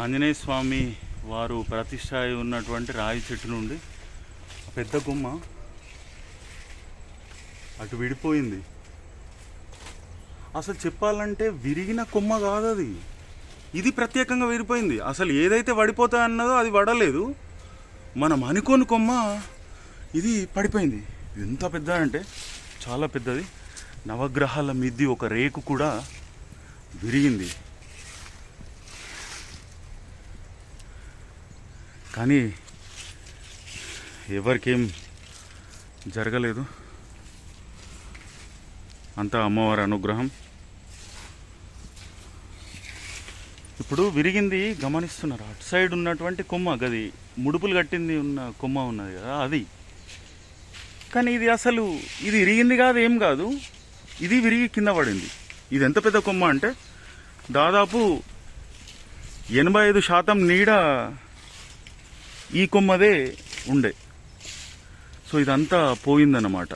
ఆంజనేయ స్వామి వారు ప్రతిష్ట ఉన్నటువంటి రాయి చెట్టు నుండి పెద్ద కొమ్మ అటు విడిపోయింది. అసలు చెప్పాలంటే విరిగిన కొమ్మ కాదు అది ఇది ప్రత్యేకంగా విరిపోయింది అసలు ఏదైతే పడిపోతా అన్నదో అది పడలేదు మనం అనుకోని కొమ్మ ఇది పడిపోయింది. ఎంత పెద్ద అంటే చాలా పెద్దది. నవగ్రహాల మిద్ది ఒక రేకు కూడా విరిగింది. కానీ ఎవరికేం జరగలేదు. అంతా అమ్మవారి అనుగ్రహం. ఇప్పుడు విరిగింది గమనిస్తున్నారు. అటు సైడ్ ఉన్నటువంటి కొమ్మ గది ముడుపులు కట్టింది ఉన్న కొమ్మ ఉన్నది కదా అది. కానీ ఇది అసలు ఇది విరిగింది కాదు ఏం కాదు. ఇది విరిగి కింద పడింది. ఇది ఎంత పెద్ద కొమ్మ అంటే దాదాపు ఎనభై ఐదు శాతం నీడ ఈ కొమ్మదే ఉండే. సో ఇదంతా పోయిందన్నమాట.